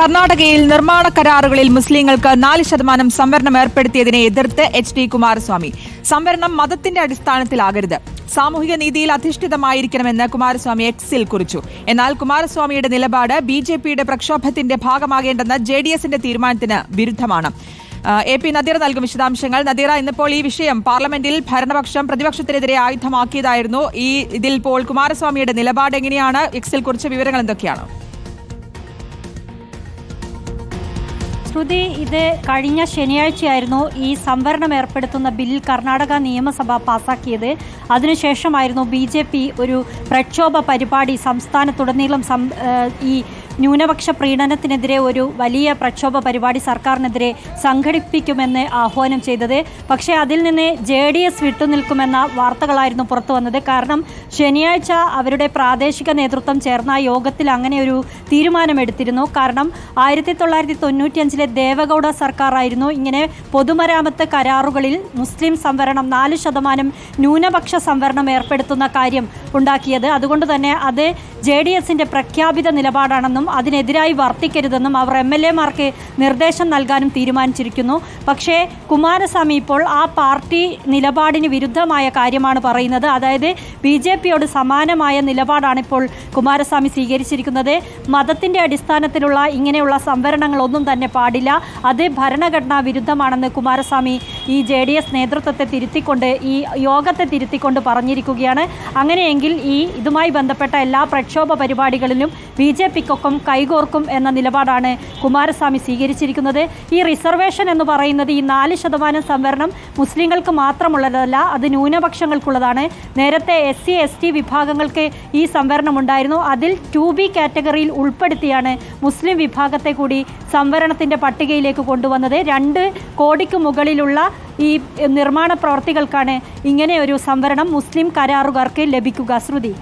കർണാടകയിൽ നിർമ്മാണ കരാറുകളിൽ മുസ്ലിങ്ങൾക്ക് നാല് ശതമാനം സംവരണം ഏർപ്പെടുത്തിയതിനെ എതിർത്ത് എച്ച് ഡി കുമാരസ്വാമി. സംവരണം മതത്തിന്റെ അടിസ്ഥാനത്തിലാകരുത്. സാമൂഹിക നീതിയിൽ അധിഷ്ഠിതമായിരിക്കണമെന്ന് കുമാരസ്വാമി എക്സിൽ കുറിച്ചു. എന്നാൽ കുമാരസ്വാമിയുടെ നിലപാട് ബി ജെ പിയുടെ പ്രക്ഷോഭത്തിന്റെ ഭാഗമാകേണ്ടെന്ന ജെ ഡി എസിന്റെ തീരുമാനത്തിന് വിരുദ്ധമാണ്. എ പി നദീർ നൽകും വിശദാംശങ്ങൾ. നദീറ ഇന്നിപ്പോൾ ഈ വിഷയം പാർലമെന്റിൽ ഭരണപക്ഷം പ്രതിപക്ഷത്തിനെതിരെ ആയുധമാക്കിയതായിരുന്നു. ഈ ഇതിൽ ഇപ്പോൾ കുമാരസ്വാമിയുടെ നിലപാട് എങ്ങനെയാണ്? എക്സിൽ കുറിച്ച് വിവരങ്ങൾ എന്തൊക്കെയാണ്? ശ്രുതി ഇത് കഴിഞ്ഞ ശനിയാഴ്ചയായിരുന്നു ഈ സംവരണം ഏർപ്പെടുത്തുന്ന ബിൽ കർണാടക നിയമസഭ പാസാക്കിയത്. അതിനുശേഷമായിരുന്നു ബി ഒരു പ്രക്ഷോഭ പരിപാടി സംസ്ഥാനത്തുടനീളം ഈ ന്യൂനപക്ഷ പ്രീണനത്തിനെതിരെ ഒരു വലിയ പ്രക്ഷോഭ പരിപാടി സർക്കാരിനെതിരെ സംഘടിപ്പിക്കുമെന്ന് ആഹ്വാനം ചെയ്തത്. പക്ഷേ അതിൽ നിന്ന് ജെ ഡി എസ് വിട്ടുനിൽക്കുമെന്ന വാർത്തകളായിരുന്നു പുറത്തു വന്നത്. കാരണം ശനിയാഴ്ച അവരുടെ പ്രാദേശിക നേതൃത്വം ചേർന്ന യോഗത്തിൽ അങ്ങനെ ഒരു തീരുമാനമെടുത്തിരുന്നു. കാരണം ആയിരത്തി തൊള്ളായിരത്തി തൊണ്ണൂറ്റിയഞ്ചിലെ ദേവഗൗഡ സർക്കാരായിരുന്നു ഇങ്ങനെ പൊതുമരാമത്ത് കരാറുകളിൽ മുസ്ലിം സംവരണം നാല് ശതമാനം ന്യൂനപക്ഷ സംവരണം ഏർപ്പെടുത്തുന്ന കാര്യം ഉണ്ടാക്കിയത്. അതുകൊണ്ട് തന്നെ അത് ജെ ഡി എസിന്റെ പ്രഖ്യാപിത നിലപാടാണെന്നും അതിനെതിരായി വർത്തിക്കരുതെന്നും അവർ എം എൽ എമാർക്ക് നിർദ്ദേശം നൽകാനും തീരുമാനിച്ചിരിക്കുന്നു. പക്ഷേ കുമാരസ്വാമി ഇപ്പോൾ ആ പാർട്ടി നിലപാടിന് വിരുദ്ധമായ കാര്യമാണ് പറയുന്നത്. അതായത് ബി ജെ പിയോട് സമാനമായ നിലപാടാണ് ഇപ്പോൾ കുമാരസ്വാമി സ്വീകരിച്ചിരിക്കുന്നത്. മതത്തിന്റെ അടിസ്ഥാനത്തിലുള്ള ഇങ്ങനെയുള്ള സംവരണങ്ങളൊന്നും തന്നെ പാടില്ല. അത് ഭരണഘടനാ വിരുദ്ധമാണെന്ന് കുമാരസ്വാമി ഈ ജെ ഡി എസ് നേതൃത്വത്തെ തിരുത്തിക്കൊണ്ട് ഈ യോഗത്തെ തിരുത്തിക്കൊണ്ട് പറഞ്ഞിരിക്കുകയാണ്. അങ്ങനെയെങ്കിൽ ഈ ഇതുമായി ബന്ധപ്പെട്ട എല്ലാ പ്രക്ഷോഭ പരിപാടികളിലും ബി ജെ പിക്കൊപ്പം കൈകോർക്കും എന്ന നിലപാടാണ് കുമാരസ്വാമി സ്വീകരിച്ചിരിക്കുന്നത്. ഈ റിസർവേഷൻ എന്ന് പറയുന്നത് ഈ നാല് ശതമാനം സംവരണം മുസ്ലിങ്ങൾക്ക് മാത്രമുള്ളതല്ല അത് ന്യൂനപക്ഷങ്ങൾക്കുള്ളതാണ്. നേരത്തെ എസ് സി എസ് ടി വിഭാഗങ്ങൾക്ക് ഈ സംവരണം ഉണ്ടായിരുന്നു. അതിൽ ടു ബി കാറ്റഗറിയിൽ ഉൾപ്പെടുത്തിയാണ് മുസ്ലിം വിഭാഗത്തെ കൂടി സംവരണത്തിന്റെ പട്ടികയിലേക്ക് കൊണ്ടുവന്നത്. രണ്ട് കോടിക്ക് മുകളിലുള്ള ഈ നിർമ്മാണ പ്രവർത്തികൾക്കാണ് ഇങ്ങനെ ഒരു സംവരണം മുസ്ലിം കരാറുകാർക്ക് ലഭിക്കുക. ശ്രുതി.